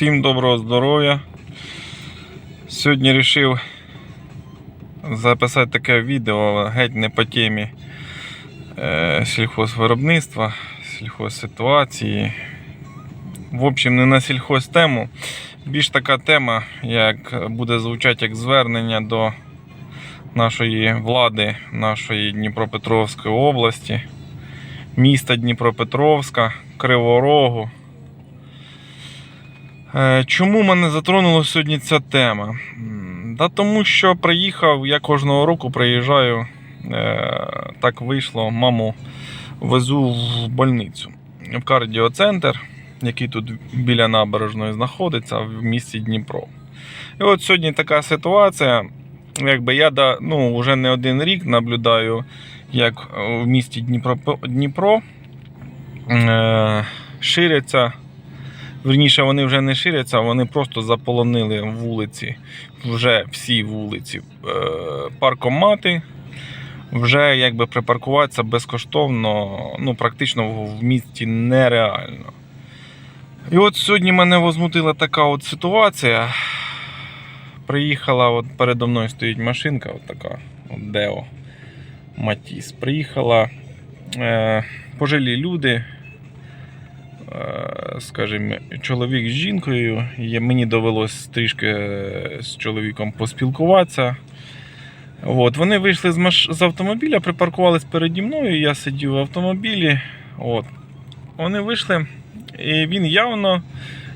Всім доброго здоров'я. Сьогодні вирішив записати таке відео геть не по темі е, сільхозвиробництва, сільхозситуації. В общем, не на сільхозтему. Більш така тема, як буде звучати як звернення до нашої влади, нашої Дніпропетровської області, міста Дніпропетровська, Криворогу. Е, Чому мене затронула сьогодні ця тема? Да тому що приїхав, я кожного року приїжджаю, е, так вийшло, маму везу в больницю, в кардіоцентр, який тут біля набережної знаходиться в місті Дніпро. І от сьогодні така ситуація. Якби я ну, вже не один рік наблюдаю, як в місті Дніпро, Дніпро е, ширяться Верніше, вони вже не ширяться, вони просто заполонили вулиці, вже всі вулиці, е, паркомати. Вже якби припаркуватися безкоштовно, ну практично в- місті нереально. І от сьогодні мене возмутила така от ситуація. Приїхала, от передо мною стоїть машинка, от така, от Део Матіс. Приїхала е, пожилі люди, скажімо, чоловік з жінкою. Мені довелось трішки е, з чоловіком поспілкуватися. От, вони вийшли з, маш... з автомобіля, припаркувались переді мною, я сидів в автомобілі. От. Вони вийшли, і він явно,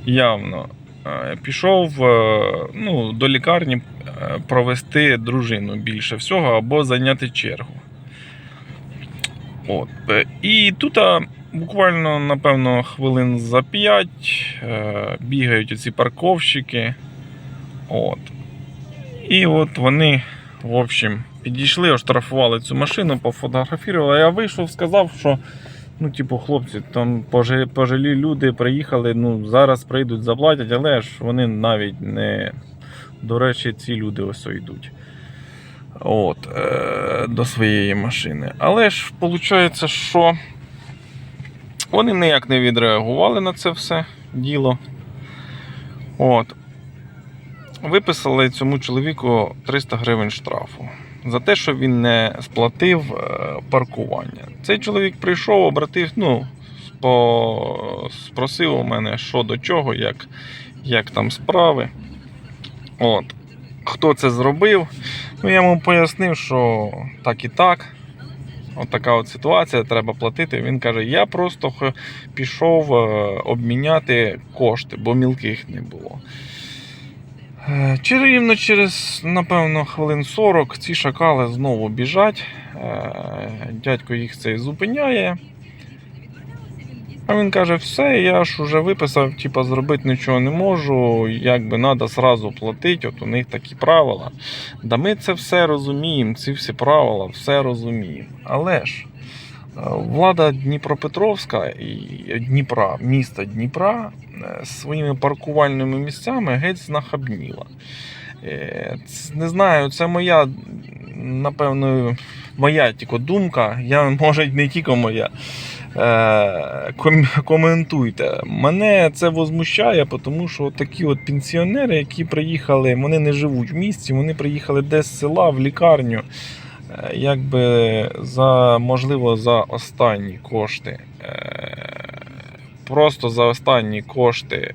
явно е, пішов е, ну, до лікарні е, провести дружину більше всього або зайняти чергу. От. е, І тут буквально, напевно, хвилин за 5 е, бігають оці парковщики. От. І от вони, в общем, підійшли, оштрафували цю машину, пофотографували. Я вийшов, сказав, що. Ну, типу, хлопці, там пожилі люди приїхали, ну, зараз прийдуть, заплатять, але ж вони навіть не. До речі, ці люди ось йдуть. От, е, до своєї машини. Але ж виходить, що вони ніяк не відреагували на це все діло. От. Виписали цьому чоловіку 300 гривень штрафу за те, що він не сплатив е, паркування. Цей чоловік прийшов, обратив, ну, спросив у мене, що до чого, як, як там справи. От. Хто це зробив? Ну, я йому пояснив, що так і так. От така от ситуація, треба платити. Він каже: я просто пішов е, обміняти кошти, бо мілких не було. Е, через, напевно, хвилин 40 ці шакали знову біжать. Е, Дядько їх цей зупиняє. А він каже: все, я ж уже виписав, типа зробити нічого не можу, якби треба сразу платити, от у них такі правила. Да ми це все розуміємо, ці всі правила, все розуміємо. Але ж е, влада Дніпропетровська і Дніпра, міста Дніпра е, своїми паркувальними місцями геть знахабніла. Е, Не знаю, це моя, напевно, моя тільки думка. Я, може, не тільки моя. Е, ком- коментуйте. Мене це возмущає, тому що такі от пенсіонери, які приїхали, вони не живуть в місті, вони приїхали десь з села в лікарню. е, Якби за можливо за останні кошти. е, Просто за останні кошти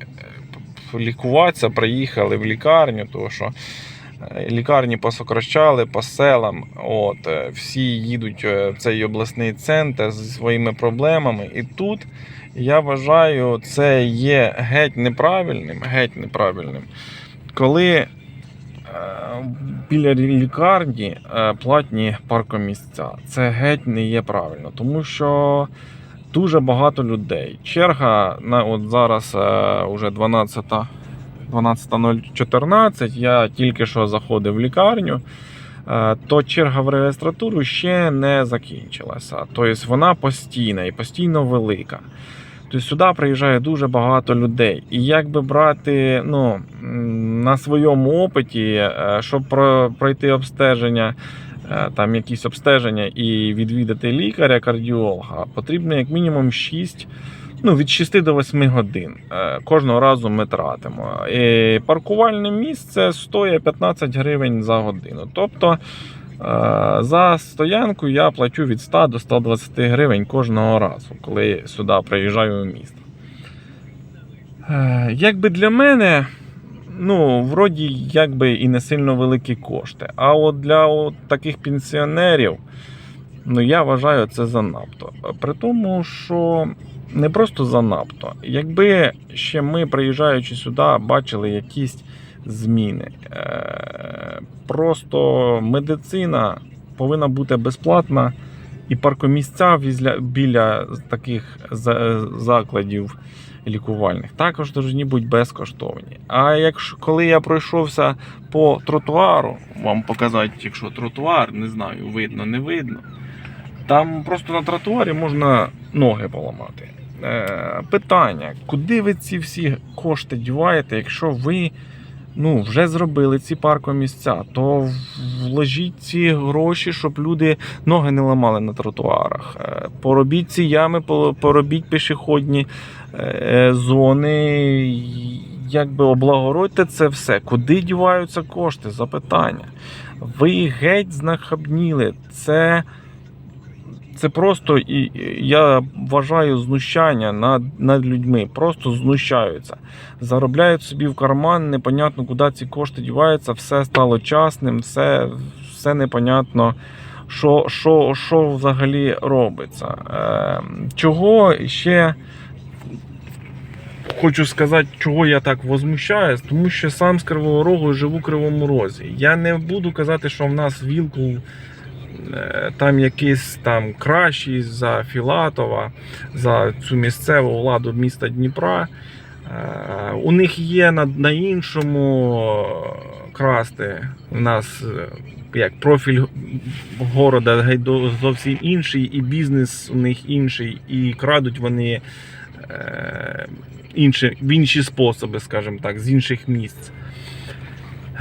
лікуватися, приїхали в лікарню, тому що лікарні посокращали по селам. От, е, всі їдуть е, в цей обласний центр зі своїми проблемами. І тут я вважаю, це є геть неправильним, геть неправильним, коли е, біля лікарні платні паркомісця. Це геть не є правильно, тому що. Дуже багато людей. Черга на от зараз е, уже 12 12.014. Я тільки що заходив в лікарню. Е, То черга в реєстратуру ще не закінчилася. Тобто вона постійна і постійно велика. Тобто сюди приїжджає дуже багато людей. І як би брати ну, на своєму опиті, е, щоб пройти обстеження, е, там якісь обстеження і відвідати лікаря, кардіолога, потрібно як мінімум 6 ну, від 6 до 8 годин. Е, Кожного разу ми тратимо. І паркувальне місце стоїть 15 гривень за годину. Тобто е, за стоянку я плачу від 100 до 120 гривень кожного разу, коли сюди приїжджаю в місто. Е, Якби для мене, ну, вроді, якби і не сильно великі кошти. А от для от таких пенсіонерів, ну я вважаю це занадто. При тому, що не просто занадто. Якби ще ми, приїжджаючи сюди, бачили якісь зміни. Е, Просто медицина повинна бути безплатна, і паркомісця біля таких закладів лікувальних також повинні бути безкоштовні. А якщо коли я пройшовся по тротуару, вам показати, якщо тротуар, не знаю, видно, не видно. Там просто на тротуарі можна ноги поламати. Е, питання: куди ви ці всі кошти діваєте, якщо ви ну, вже зробили ці паркомісця, то вложіть ці гроші, щоб люди ноги не ламали на тротуарах. Е, Поробіть ці ями, поробіть пішохідні е, зони. Якби облагородьте це все. Куди діваються кошти? Запитання. Ви геть знахабніли. Це це просто і я вважаю знущання над, над людьми. Просто знущаються. Заробляють собі в карман, непонятно, куди ці кошти діваються, все стало частним, все, все непонятно, що, що, що взагалі робиться. Е, чого ще хочу сказати, чого я так возмущаюсь, тому що сам з Кривого Рогу живу в Кривому Розі. Я не буду казати, що в нас вілку там якийсь там кращий за Філатова, за цю місцеву владу міста Дніпра. Е, У них є на, на іншому е, красти. У нас е, як профіль города зовсім інший, і бізнес у них інший, і крадуть вони е, інші, в інші способи, скажімо так, з інших місць.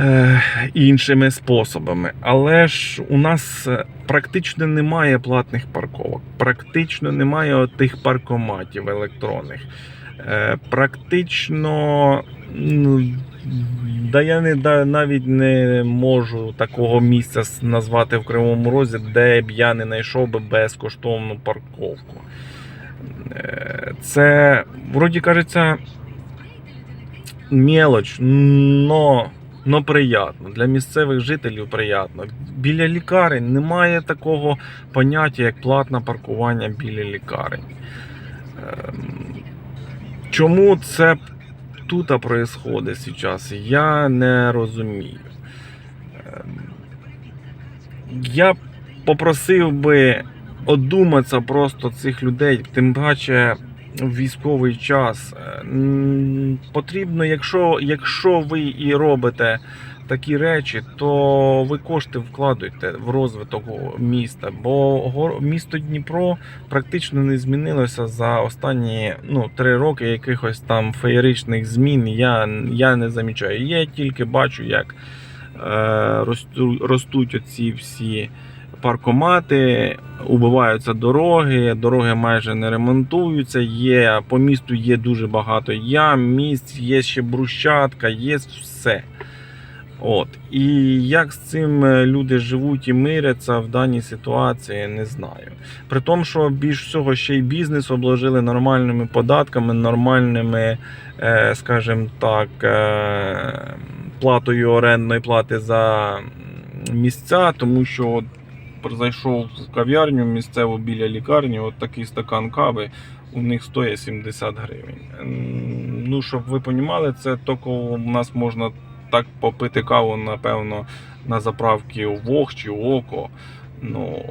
Е, іншими способами. Але ж у нас е, практично немає платних парковок, практично немає тих паркоматів електронних. Е, Практично да я не, да, навіть не можу такого місця назвати в Кривому Розі, де б я не знайшов би безкоштовну парковку. Це, вроді кажеться, мелоч, но, но приятно. Для місцевих жителів приятно. Біля лікарень немає такого поняття, як платне паркування біля лікарень. Ем, Чому це тут відбувається зараз, я не розумію. Ем, Я попросив би одуматися просто цих людей, тим паче в військовий час. Е, Потрібно, якщо, якщо ви і робите такі речі, то ви кошти вкладуйте в розвиток міста. Бо місто Дніпро практично не змінилося за останні ну, три роки якихось там феєричних змін. Я, я не замічаю. Я тільки бачу, як е, росту, ростуть оці всі паркомати, убиваються дороги, дороги майже не ремонтуються. Є, по місту є дуже багато ям, місць, є ще брусчатка, є все. От. І як з цим е, люди живуть і миряться в даній ситуації, не знаю. При тому, що більш всього ще й бізнес обложили нормальними податками, нормальними, е, скажімо так, е, платою орендної плати за місця, тому що зайшов в кав'ярню місцеву біля лікарні, от такий стакан кави. У них стоїть 70 гривень. Ну, щоб ви розуміли, це тільки у нас можна так попити каву, напевно, на заправці у Вог чи Око. Ну,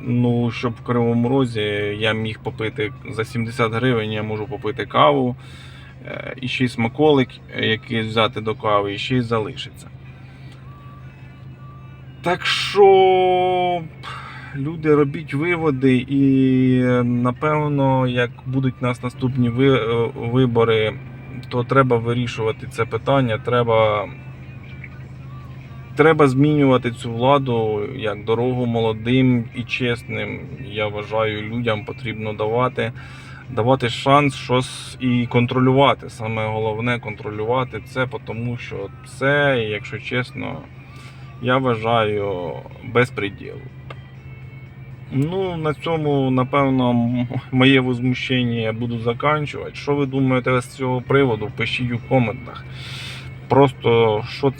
ну, щоб в Кривому Розі я міг попити за 70 гривень, я можу попити каву, е, і ще й смаколик якийсь взяти до кави, і ще й залишиться. Так що люди робіть виводи, і напевно, як будуть у нас наступні е, вибори, то треба вирішувати це питання. Треба, треба змінювати цю владу як дорогу молодим і чесним. Я вважаю, людям потрібно давати давати шанс щось і контролювати. Саме головне контролювати це, тому що це, якщо чесно, я вважаю безпреділ. Ну, на цьому, напевно, моє возмущення я буду заканчувати. Що ви думаєте з цього приводу? Пишіть у коментах. Просто що,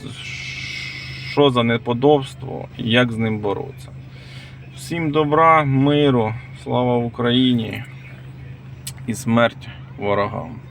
що за неподобство і як з ним боротися. Всім добра, миру, слава Україні і смерть ворогам.